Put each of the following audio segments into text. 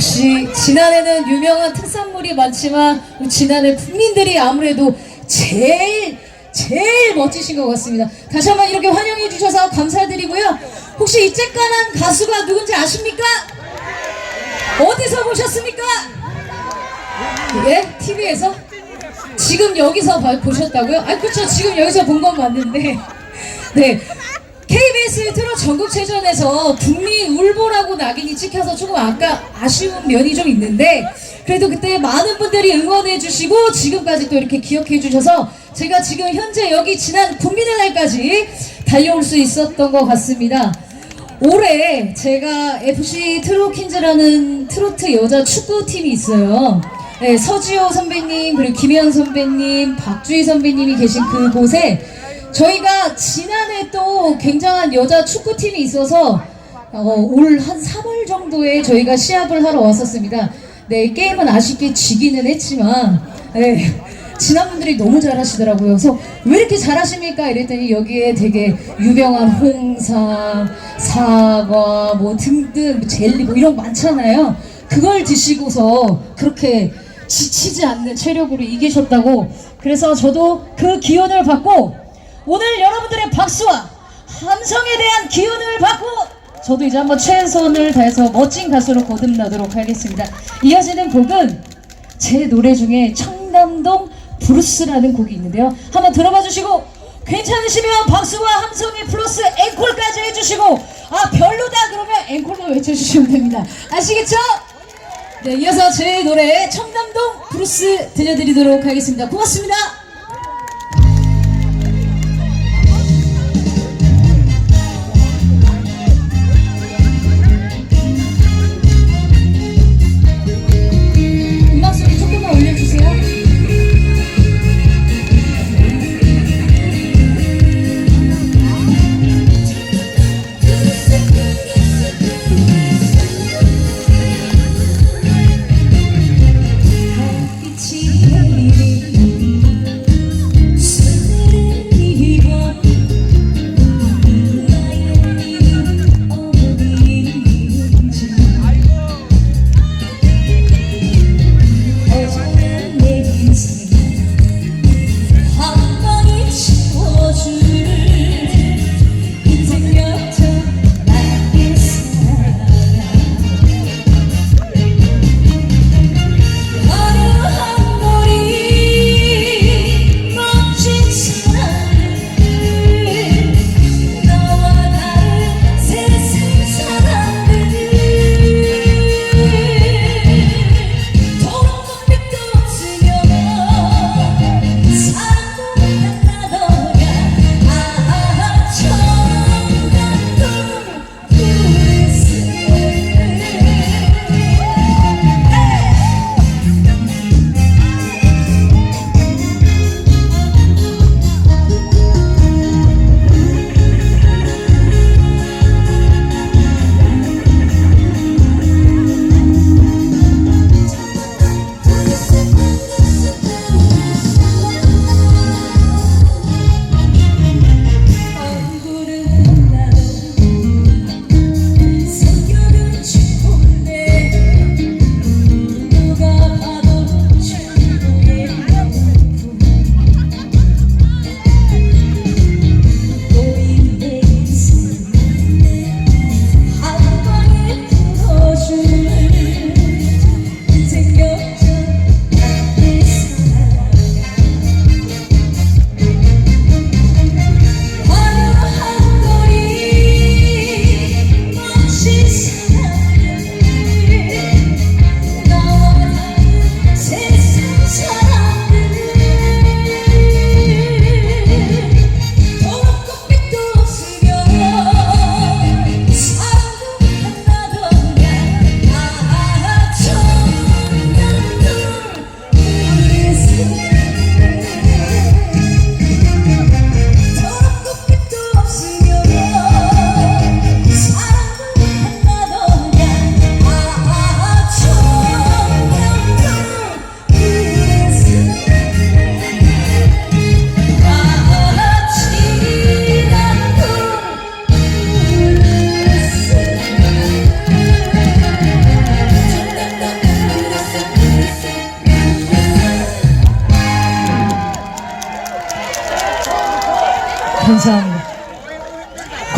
역시 지난해는 유명한 특산물이 많지만 지난해 국민들이 아무래도 제일 제일 멋지신 것 같습니다. 다시 한번 이렇게 환영해 주셔서 감사드리고요. 혹시 이 쬐깐한 가수가 누군지 아십니까? 어디서 보셨습니까? 예? TV에서? 지금 여기서 봐- 보셨다고요? 아 그렇죠. 지금 여기서 본 건 맞는데. 네. KBS 트롯 전국체전에서 국민 울보라고 낙인이 찍혀서 조금 아까 아쉬운 면이 좀 있는데 그래도 그때 많은 분들이 응원해 주시고 지금까지 또 이렇게 기억해 주셔서 제가 지금 현재 여기 지난 국민의 날까지 달려올 수 있었던 것 같습니다. 올해 제가 FC 트로킨즈라는 트로트 여자 축구팀이 있어요. 네, 서지호 선배님, 그리고 김현 선배님, 박주희 선배님이 계신 그곳에 저희가 지난해 또 굉장한 여자 축구팀이 있어서 어, 올 한 3월 정도에 저희가 시합을 하러 왔었습니다. 네, 게임은 아쉽게 지기는 했지만, 네, 지난 분들이 너무 잘하시더라고요. 그래서 왜 이렇게 잘하십니까? 이랬더니 여기에 되게 유명한 홍삼, 사과, 뭐 등등, 뭐 젤리 뭐 이런 거 많잖아요. 그걸 드시고서 그렇게 지치지 않는 체력으로 이기셨다고. 그래서 저도 그 기운을 받고 오늘 여러분들의 박수와 함성에 대한 기운을 받고 저도 이제 한번 최선을 다해서 멋진 가수로 거듭나도록 하겠습니다. 이어지는 곡은 제 노래 중에 청담동 브루스라는 곡이 있는데요. 한번 들어봐 주시고 괜찮으시면 박수와 함성이 플러스 앵콜까지 해주시고 아 별로다 그러면 앵콜만 외쳐주시면 됩니다. 아시겠죠? 네, 이어서 제 노래 청담동 브루스 들려드리도록 하겠습니다. 고맙습니다.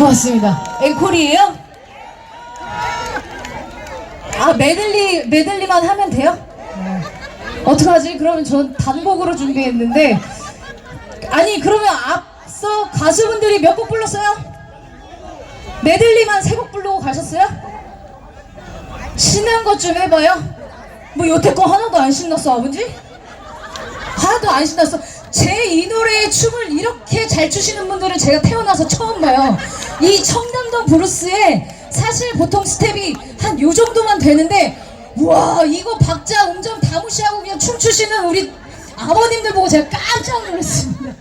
고맙습니다. 앵콜이에요? 아 메들리 메들리만 하면 돼요? 네. 어떡하지? 그러면 전 단곡으로 준비했는데 아니 그러면 앞서 가수분들이 몇 곡 불렀어요? 메들리만 세곡 부르고 가셨어요? 신난 것 좀 해봐요. 뭐 여태껏 하나도 안 신났어 아버지? 하나도 안 신났어. 제 이 노래에 춤을 이렇게 잘 추시는 분들은 제가 태어나서 처음 봐요. 이 청담동 브루스에 사실 보통 스텝이 한 요 정도만 되는데 와 이거 박자 음정 다 무시하고 그냥 춤추시는 우리 아버님들 보고 제가 깜짝 놀랐습니다.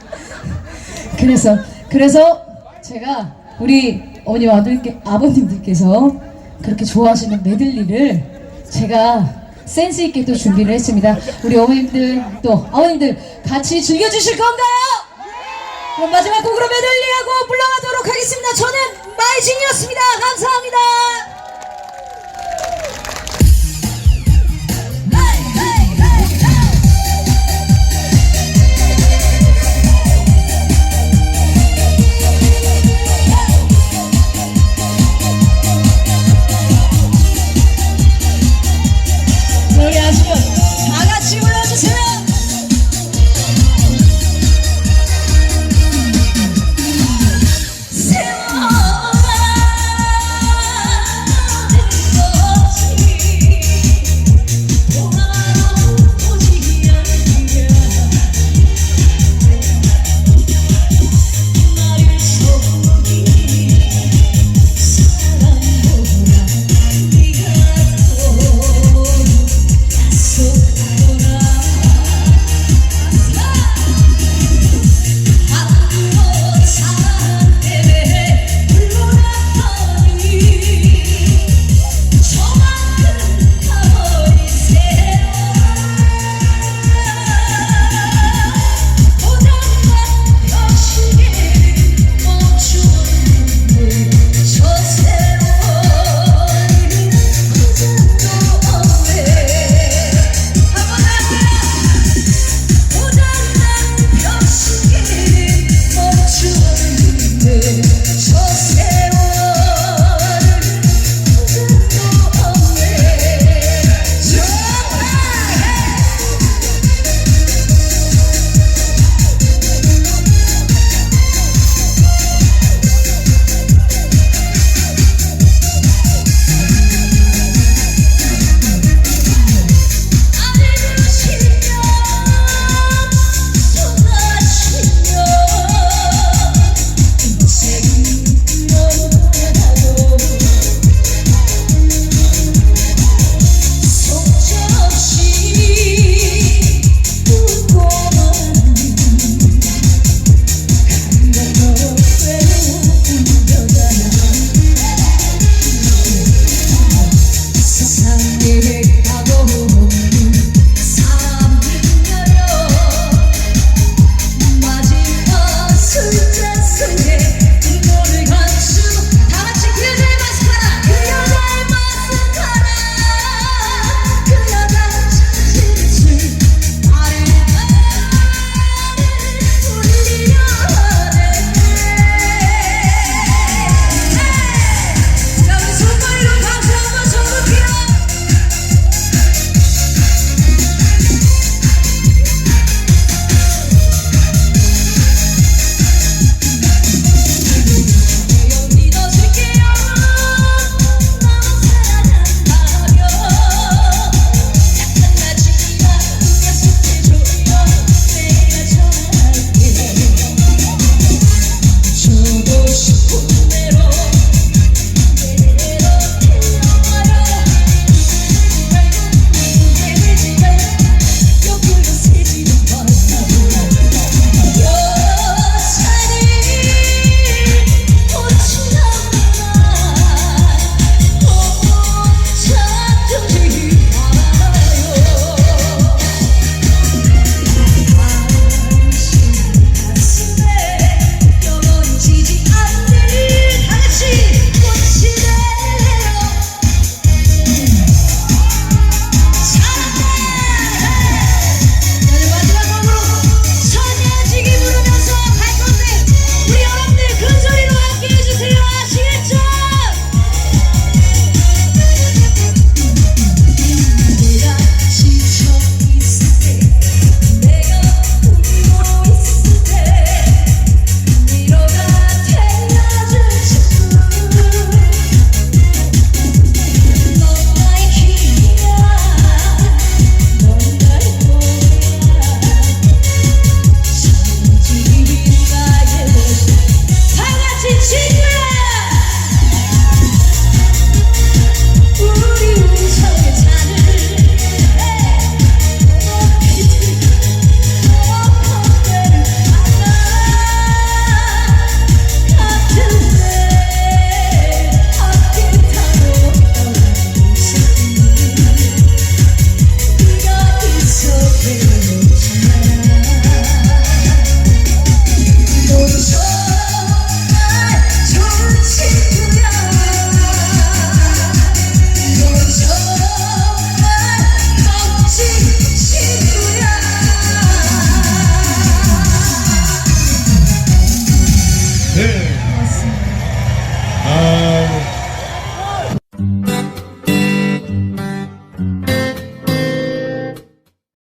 그래서 그래서 제가 우리 어머님 아들께 아버님들께서 그렇게 좋아하시는 메들리를 제가 센스 있게 또 준비를 했습니다. 우리 어머님들 또 아버님들 같이 즐겨주실 건가요? 그럼 마지막 곡으로 메들리하고 물러가도록 하겠습니다. 저는 마이진이었습니다. 감사합니다.